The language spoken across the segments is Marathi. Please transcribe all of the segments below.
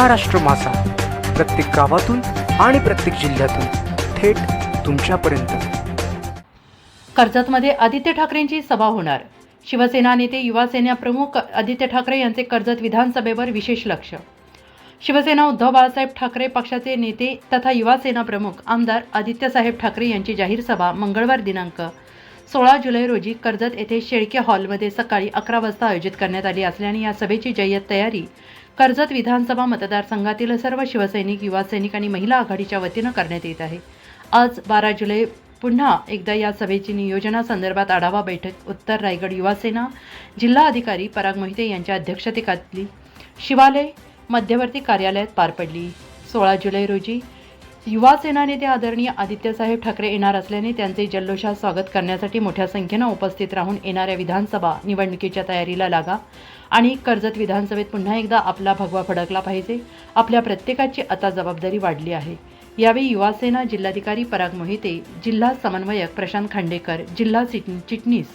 महाराष्ट्र मासा. प्रत्येक गावातून आणि प्रत्येक जिल्ह्यातून थेट तुमच्यापर्यंत. कर्जतमध्ये आदित्य ठाकरेंची सभा होणार. शिवसेना नेते युवासेना प्रमुख आदित्य ठाकरे यांचे कर्जत विधानसभेवर विशेष लक्ष. शिवसेना उद्धव बाळासाहेब ठाकरे पक्षाचे नेते तथा युवासेना प्रमुख आमदार आदित्यसाहेब ठाकरे यांची जाहीर सभा मंगळवार दिनांक सोळा जुलै रोजी कर्जत येथे शेळके हॉलमध्ये सकाळी अकरा वाजता आयोजित करण्यात आली असल्याने या सभेची जय्यत तयारी कर्जत विधानसभा मतदारसंघातील सर्व शिवसैनिक युवा सैनिक आणि महिला आघाडीच्या वतीनं करण्यात येत आहे. आज बारा जुलै पुन्हा एकदा या सभेची नियोजनासंदर्भात आढावा बैठक उत्तर रायगड युवा सेना जिल्हा अधिकारी पराग मोहिते यांच्या अध्यक्षतेखाली शिवालय मध्यवर्ती कार्यालयात पार पडली. सोळा जुलै रोजी युवा सेना नेते आदरणीय आदित्यसाहेब ठाकरे येणार असल्याने त्यांचे जल्लोषात स्वागत करण्यासाठी मोठ्या संख्येनं उपस्थित राहून येणाऱ्या विधानसभा निवडणुकीच्या तयारीला लागा आणि कर्जत विधानसभेत पुन्हा एकदा आपला भगवा फडकला पाहिजे. आपल्या प्रत्येकाची आता जबाबदारी वाढली आहे. यावेळी युवासेना जिल्हाधिकारी पराग मोहिते जिल्हा समन्वयक प्रशांत खांडेकर जिल्हा चिट- चिटणीस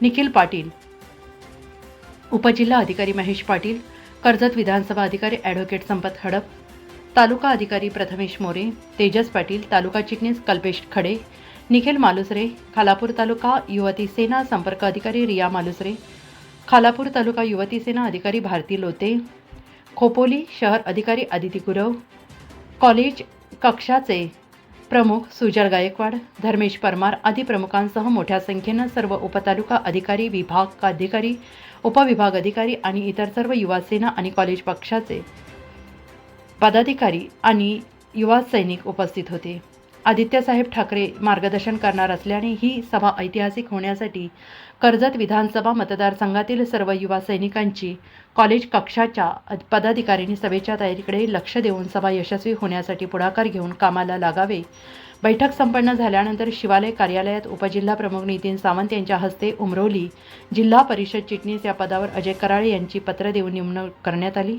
निखिल पाटील उपजिल्हा अधिकारी महेश पाटील कर्जत विधानसभा अधिकारी ॲडव्होकेट संपत हडप तालुका अधिकारी प्रथमेश मोरे तेजस पाटील तालुका चिटणीस कल्पेश खडे निखिल मालुसरे खालापूर तालुका युवती सेना संपर्क अधिकारी रिया मालुसरे खालापूर तालुका युवती सेना अधिकारी भारती लोते खोपोली शहर अधिकारी आदिती गुरव कॉलेज कक्षाचे प्रमुख सुजल गायकवाड धर्मेश परमार आदी प्रमुखांसह मोठ्या संख्येनं सर्व उपतालुका अधिकारी विभाग अधिकारी उपविभाग अधिकारी आणि इतर सर्व युवा सेना आणि कॉलेज पक्षाचे पदाधिकारी आणि युवा सैनिक उपस्थित होते. आदित्यसाहेब ठाकरे मार्गदर्शन करणार असल्याने ही सभा ऐतिहासिक होण्यासाठी कर्जत विधानसभा मतदारसंघातील सर्व युवा सैनिकांची कॉलेज कक्षाच्या पदाधिकाऱ्यांनी सभेच्या तयारीकडे लक्ष देऊन सभा यशस्वी होण्यासाठी पुढाकार घेऊन कामाला लागावे. बैठक संपन्न झाल्यानंतर शिवालय कार्यालयात उपजिल्हा प्रमुख नितीन सावंत यांच्या हस्ते उमरोली जिल्हा परिषद चिटणीस या पदावर अजय कराळे यांची पत्र देऊन नेमणूक करण्यात आली.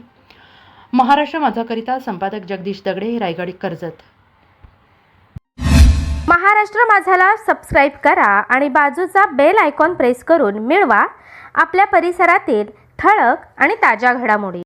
महाराष्ट्र माझाकरिता संपादक जगदीश दगडे रायगड कर्जत. महाराष्ट्र माझाला सबस्क्राईब करा आणि बाजूचा बेल आयकॉन प्रेस करून मिळवा. आपल्या परिसरातील ठळक आणि ताज्या घडामोडी.